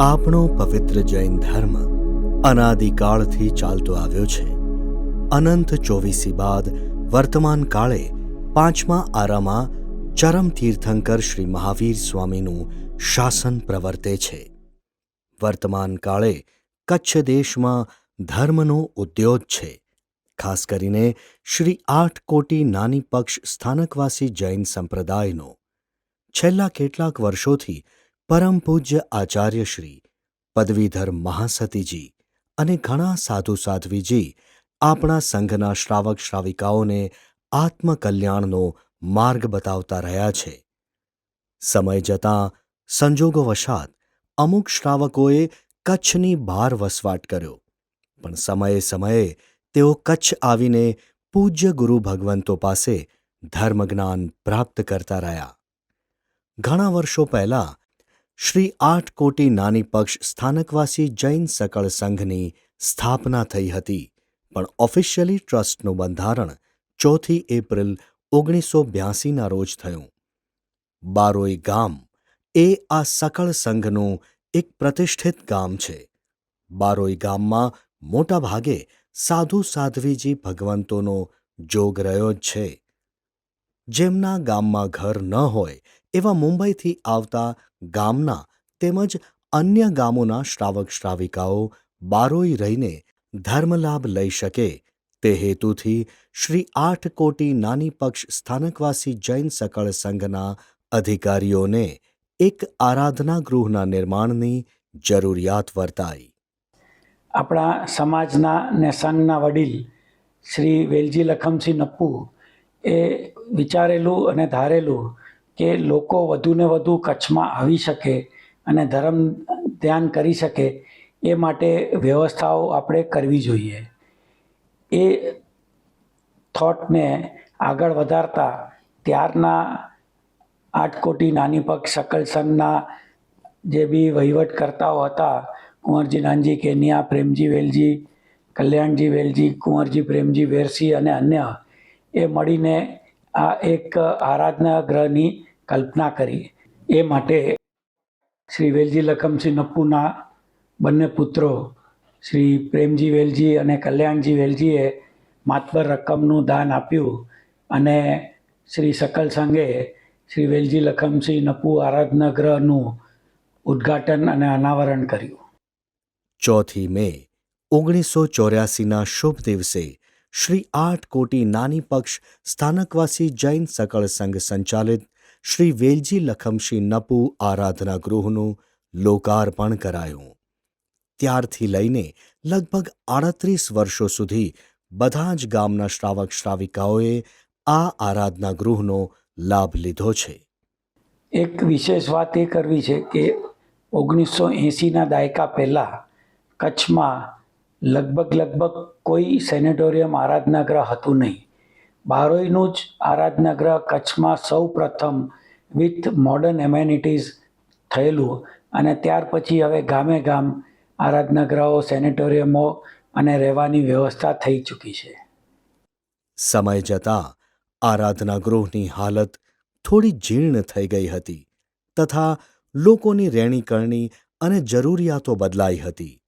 આપણો પવિત્ર જૈન ધર્મ અનાદિકાળથી ચાલતો આવ્યો છે. અનંત ચોવીસી બાદ વર્તમાન કાળે પાંચમા આરામાં ચરમ તીર્થંકર શ્રી મહાવીર સ્વામીનું શાસન પ્રવર્તે છે. વર્તમાન કાળે કચ્છ દેશમાં ધર્મનો ઉદ્યોગ છે. ખાસ કરીને શ્રી આઠ કોટી નાની પક્ષ સ્થાનકવાસી જૈન સંપ્રદાયનો. છેલ્લા કેટલાક વર્ષોથી પરમ પૂજ્ય આચાર્ય શ્રી પદવીધર મહાસતીજી અને ઘણા સાધુ સાધ્વીજી આપણા સંઘના શ્રાવક શ્રાવિકાઓને આત્મકલ્યાણનો માર્ગ બતાવતા રહ્યા છે. સમય જતાં સંજોગોવશાત અમુક શ્રાવકોએ કચ્છની બહાર વસવાટ કર્યો, પણ સમયે સમયે તેઓ કચ્છ આવીને પૂજ્ય ગુરુ ભગવંતો પાસે ધર્મજ્ઞાન પ્રાપ્ત કરતા રહ્યા. ઘણા વર્ષો પહેલા શ્રી આઠ કોટી નાની પક્ષ સ્થાનકવાસી જૈન સકળ સંઘની સ્થાપના થઈ હતી, પણ ઓફિશિયલી ટ્રસ્ટનું બંધારણ ચોથી એપ્રિલ ઓગણીસો બ્યાસીના રોજ થયું. બારોઈ ગામ એ આ સકળ સંઘનું એક પ્રતિષ્ઠિત ગામ છે. બારોઈ ગામમાં મોટા ભાગે સાધુ સાધ્વીજી ભગવંતોનો જોગ રહ્યો જ છે. જેમના ગામમાં ઘર ન હોય એવા મુંબઈથી આવતા ગામના તેમજ અન્ય ગામોના શ્રાવક શ્રાવિકાઓ બારોઈ રહીને ધર્મલાભ લઈ શકે. તે હેતુથી શ્રી આઠ કોટી નાની પક્ષ સ્થાનકવાસી જૈન સકળ સંઘના અધિકારીઓને એક આરાધના ગૃહના નિર્માણની જરૂરિયાત વર્તાઈ. આપણા સમાજના ને સંઘના વડીલ શ્રી વેલજી લખમસિંહ નપ્પુ એ વિચારેલું અને ધારેલું કે લોકો વધુને વધુ કચ્છમાં આવી શકે અને ધર્મ ધ્યાન કરી શકે એ માટે વ્યવસ્થાઓ આપણે કરવી જોઈએ. એ થોટને આગળ વધારતા ત્યારના આઠ કોટી નાની પગ સકલ સંઘના જે બી વહીવટકર્તાઓ હતા, કુંવરજી નાનજી, કેનિયા, પ્રેમજી વેલજી, કલ્યાણજી વેલજી, કુંવરજી, પ્રેમજી વેરસી અને અન્ય, એ મળીને આ એક આરાધના ગ્રહની કલ્પના કરી. એ માટે શ્રી વેલજી લખમસિંહ નપ્પુના બંને પુત્રો, શ્રી પ્રેમજી વેલજી અને કલ્યાણજી વેલજીએ માતબર રકમનું દાન આપ્યું અને શ્રી સકલ સંઘે શ્રી વેલજી લખમસિંહ નપુ આરાધના ગ્રહનું ઉદ્ઘાટન અને અનાવરણ કર્યું. ચોથી મે, ઓગણીસો ચોર્યાસીના શુભ દિવસે શ્રી આઠ કોટી નાની પક્ષ સ્થાનકવાસી જૈન સકળ સંઘ સંચાલિત શ્રી વેલજી લખમશી નપુ આરાધના ગૃહનું લોકાર્પણ કરાયું. ત્યારથી લઈને લગભગ આડત્રીસ વર્ષો સુધી બધા જ ગામના શ્રાવક શ્રાવિકાઓએ આ આરાધના ગૃહનો લાભ લીધો છે. એક વિશેષ વાત એ કરવી છે કે ઓગણીસો એંસીના દાયકા પહેલાં કચ્છમાં લગભગ લગભગ કોઈ સેનેટોરિયમ આરાધના ગ્રહ હતું નહીં. બારોઈનું જ આરાધના ગ્રહ કચ્છમાં સૌ પ્રથમ વિથ મોડર્ન એમેનિટીઝ થયેલું અને ત્યાર પછી હવે ગામે ગામ આરાધના ગ્રહો સેનેટોરિયમો અને રહેવાની વ્યવસ્થા થઈ ચૂકી છે. સમય જતાં આરાધના ગૃહની હાલત થોડી જીર્ણ થઈ ગઈ હતી તથા લોકોની રહેણીકરણી અને જરૂરિયાતો બદલાઈ હતી.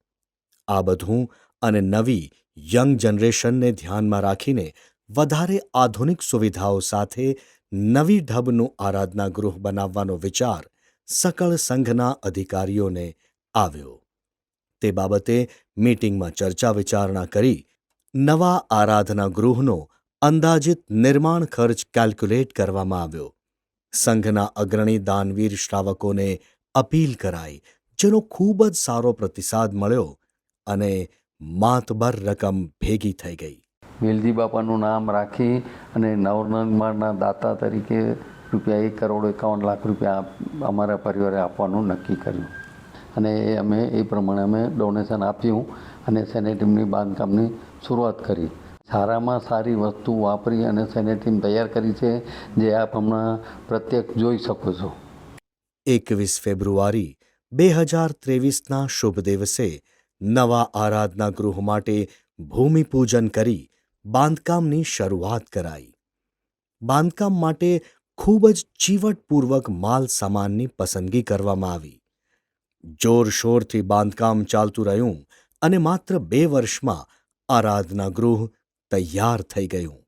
આ બધું અને નવી યંગ જનરેશનને ધ્યાનમાં રાખીને વધારે આધુનિક સુવિધાઓ સાથે નવી ઢબનું આરાધના ગૃહ બનાવવાનો વિચાર સકળ સંઘના અધિકારીઓને આવ્યો. તે બાબતે મીટિંગમાં ચર્ચા વિચારણા કરી નવા આરાધના ગૃહનો અંદાજિત નિર્માણ ખર્ચ કેલ્ક્યુલેટ કરવામાં આવ્યો. સંઘના અગ્રણી દાનવીર શ્રાવકોને અપીલ કરાઈ, જેનો ખૂબ જ સારો પ્રતિસાદ મળ્યો અને માતબર રકમ ભેગી થઈ ગઈ. વેલજી બાપાનું નામ રાખી અને નવનિર્માણના દાતા તરીકે રૂપિયા એક કરોડ એકાવન લાખ રૂપિયા અમારા પરિવારે આપવાનું નક્કી કર્યું. અને એ અમે એ પ્રમાણે અમે ડોનેશન આપ્યું અને સેનેટીમની બાંધકામની શરૂઆત કરી. સારામાં સારી વસ્તુ વાપરી અને સેનેટીમ તૈયાર કરી છે, જે આપ હમણાં પ્રત્યક્ષ જોઈ શકો છો. એકવીસ ફેબ્રુઆરી બે હજાર ત્રેવીસના શુભ દિવસે નવા આરાધના ગૃહ માટે ભૂમિપૂજન કરી બાંધકામની શરૂઆત કરાઈ. બાંધકામ માટે ખૂબ જ ચીવટપૂર્વક માલ સામાનની પસંદગી કરવામાં આવી. જોરશોરથી બાંધકામ ચાલતું રહ્યું અને માત્ર બે વર્ષમાં આરાધના ગૃહ તૈયાર થઈ ગયું.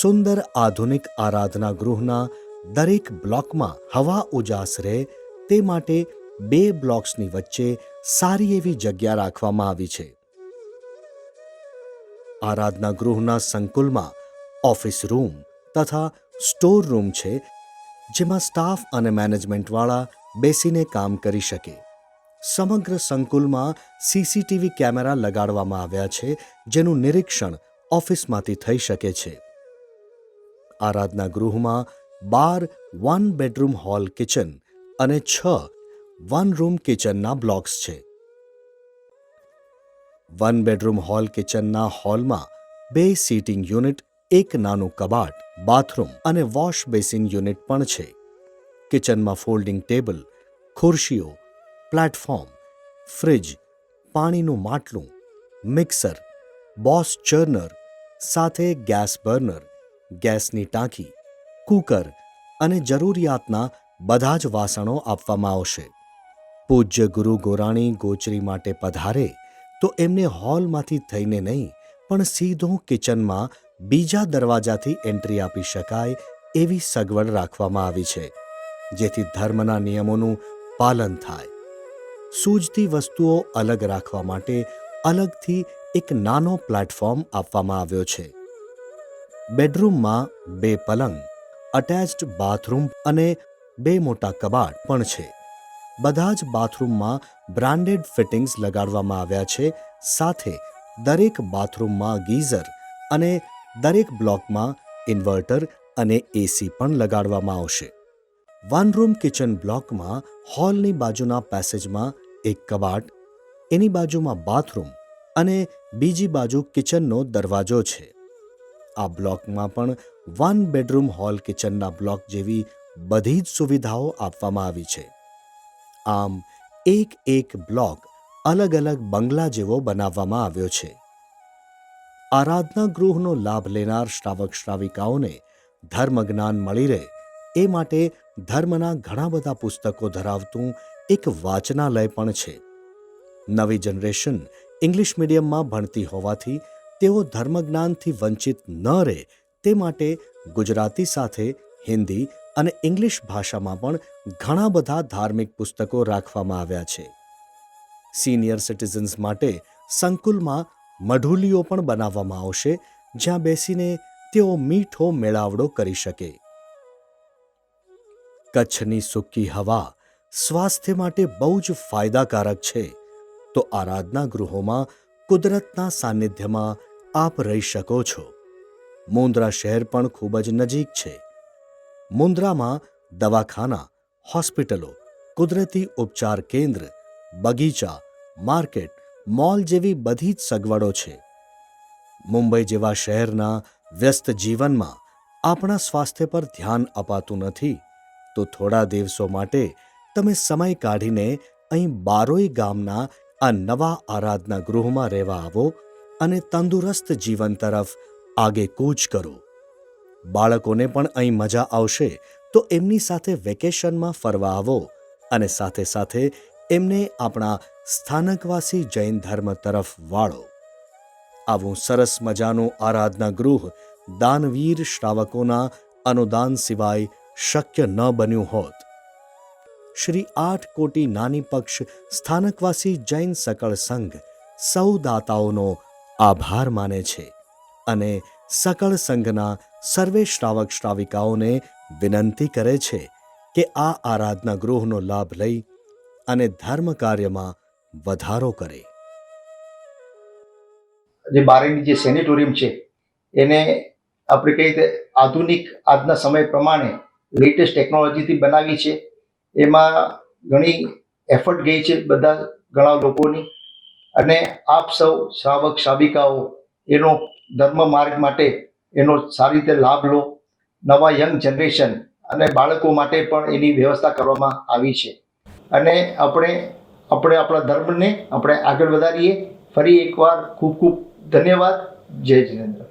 સુંદર આધુનિક આરાધના ગૃહના દરેક બ્લોકમાં હવા ઉજાસ રહે તે માટે બે બ્લોક્સની વચ્ચે સારી એવી જગ્યા રાખવામાં આવી છે. આરાધના ગૃહના સંકુલમાં ઓફિસ રૂમ તથા સ્ટોર રૂમ છે, જેમાં સ્ટાફ અને મેનેજમેન્ટવાળા બેસીને કામ કરી શકે. સમગ્ર સંકુલમાં સીસીટીવી કેમેરા લગાડવામાં આવ્યા છે, જેનું નિરીક્ષણ ઓફિસમાંથી થઈ શકે છે. આરાધના ગૃહમાં બાર વન બેડરૂમ હોલ કિચન અને છ વન રૂમ કિચનના બ્લોક્સ છે. વન બેડરૂમ હોલ કિચનના હોલમાં બે સીટિંગ યુનિટ એક નાનું કબાટ બાથરૂમ અને વોશ બેસિન યુનિટ પણ છે. કિચનમાં ફોલ્ડિંગ ટેબલ ખુરશીઓ પ્લેટફોર્મ ફ્રિજ પાણીનું માટલું મિક્સર બોસ ચર્નર સાથે ગેસ બર્નર ગેસની ટાંકી કુકર અને જરૂરિયાતના બધા જ વાસણો આપવામાં આવશે. પૂજ્ય ગુરુ ગોરાણી ગોચરી માટે પધારે તો એમને હોલમાંથી થઈને નહીં, પણ સીધું કિચનમાં બીજા દરવાજાથી એન્ટ્રી આપી શકાય એવી સગવડ રાખવામાં આવી છે, જેથી ધર્મના નિયમોનું પાલન થાય. સૂજતી વસ્તુઓ અલગ રાખવા માટે અલગથી એક નાનો પ્લેટફોર્મ આપવામાં આવ્યો છે. બેડરૂમમાં બે પલંગ અટેચ્ડ બાથરૂમ અને બે મોટા કબાટ પણ છે. બધા જ બાથરૂમમાં બ્રાન્ડેડ ફિટિંગ્સ લગાડવામાં આવ્યા છે. સાથે દરેક બાથરૂમમાં ગીઝર અને દરેક બ્લોકમાં ઇન્વર્ટર અને એસી પણ લગાડવામાં આવશે. વન રૂમ કિચન બ્લોકમાં હોલની બાજુના પેસેજમાં એક કબાટ, એની બાજુમાં બાથરૂમ અને બીજી બાજુ કિચનનો દરવાજો છે. આ બ્લોકમાં પણ વન બેડરૂમ હોલ કિચનના બ્લોક જેવી બધી જ સુવિધાઓ આપવામાં આવી છે. આમ, એક એક બ્લોક અલગ અલગ બંગલા જેવો બનાવવામાં આવ્યો છે. આરાધના ગૃહનો લાભ લેનાર શ્રાવક શ્રાવિકાઓને ધર્મ જ્ઞાન મળી રહે એ માટે ધર્મના ઘણા બધા પુસ્તકો ધરાવતું એક વાચનાલય પણ છે. નવી જનરેશન ઇંગ્લિશ મીડિયમમાં ભણતી હોવાથી તેઓ ધર્મજ્ઞાનથી વંચિત ન રહે તે માટે ગુજરાતી સાથે હિન્દી અને ઇંગ્લિશ ભાષામાં પણ ઘણા બધા ધાર્મિક પુસ્તકો રાખવામાં આવ્યા છે. સિનિયર સિટીઝન્સ માટે સંકુલમાં મઢુલીઓ પણ બનાવવામાં આવશે, જ્યાં બેસીને તેઓ મીઠો મેળાવડો કરી શકે. કચ્છની સૂકી હવા સ્વાસ્થ્ય માટે બહુ જ ફાયદાકારક છે. તો આરાધના ગૃહોમાં કુદરતના સાનિધ્યમાં આપ રહી શકો છો. મુન્દ્રા શહેર પણ ખૂબ જ નજીક છે. મુન્દ્રામાં દવાખાના, હોસ્પિટલો, કુદરતી ઉપચાર કેન્દ્ર, બગીચા, માર્કેટ, મોલ જેવી બધી જ સગવડો છે. મુંબઈ જેવા શહેરના વ્યસ્ત જીવનમાં આપણા સ્વાસ્થ્ય પર ધ્યાન અપાતું નથી, તો થોડા દિવસો માટે તમે સમય કાઢીને અહીં બારોઈ ગામના આ નવા આરાધના ગૃહમાં રહેવા આવો અને તંદુરસ્ત જીવન તરફ આગે કૂચ કરો. બાળકોને પણ અહીં મજા આવશે, તો એમની સાથે વેકેશનમાં ફરવા આવો અને સાથે સાથે એમને આપણા સ્થાનકવાસી જૈન ધર્મ તરફ વાળો. આવું સરસ મજાનું આરાધના ગૃહ દાનવીર શ્રાવકોના અનુદાન સિવાય શક્ય ન બન્યું હોત. શ્રી આઠ કોટી નાની પક્ષ સ્થાનકવાસી જૈન સકળ સંઘ સૌ દાતાઓનો આભાર માને છે. અને સકળ સંઘના સર્વે શ્રાવક શ્રાવિકાઓને વિનંતી કરે છે કે આ આરાધના ગૃહનો લાભ લઈ અને ધર્મ કાર્યમાં વધારો કરે. જે બારેની જે સેનેટોરિયમ છે, એને આપણે કઈ રીતે આધુનિક આજના સમય પ્રમાણે લેટેસ્ટ ટેકનોલોજીથી બનાવી છે. એમાં ઘણી એફર્ટ ગઈ છે બધા ઘણા લોકોની. અને આપ સૌ શ્રાવક, શ્રાવિકાઓ, એનો ધર્મ માર્ગ માટે એનો સારી રીતે લાભ લો. નવા યંગ જનરેશન અને બાળકો માટે પણ એની વ્યવસ્થા કરવામાં આવી છે. અને આપણે આપણે આપણા ધર્મને આપણે આગળ વધારીએ. ફરી એકવાર ખૂબ ખૂબ ધન્યવાદ. જય જિનેન્દ્ર.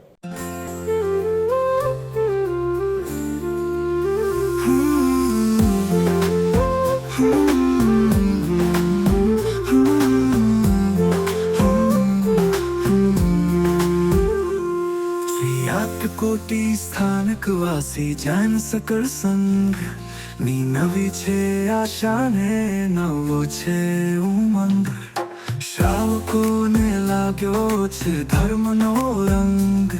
કોટી સ્થાનકવાસી જૈન સકળ સંઘની નવી છે આશા ને નવો છે ઉમંગ શ્રાવકોને લાગ્યો છે ધર્મનો રંગ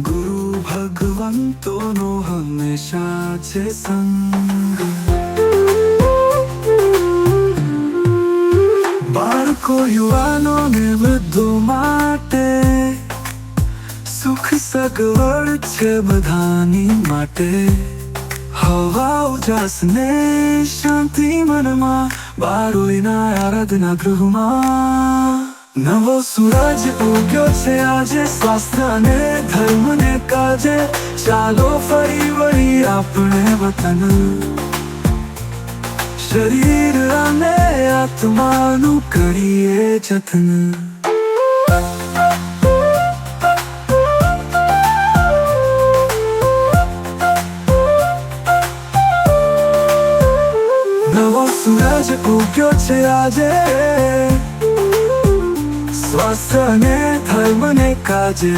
ગુરુ ભગવંતોનો હંમેશા છે સંગ બાળકો યુવાનો ને વૃદ્ધો માટે સગવડ છે બધાની માટે હવા ઉજાસ ને શાંતિ મનમાં બારોઈના આરાધના ગૃહમાં નવો સૂરજ ઉગ્યો છે આજે સ્વાસ્થ્ય અને ધર્મને કાજે ચાલો ફરી વળી આપણે વતન શરીર અને આત્માનું કરીએ જતન સૂરજ ઉગ્યો છે આજે સ્વાસ્થ્ય અને ધર્મને કાજે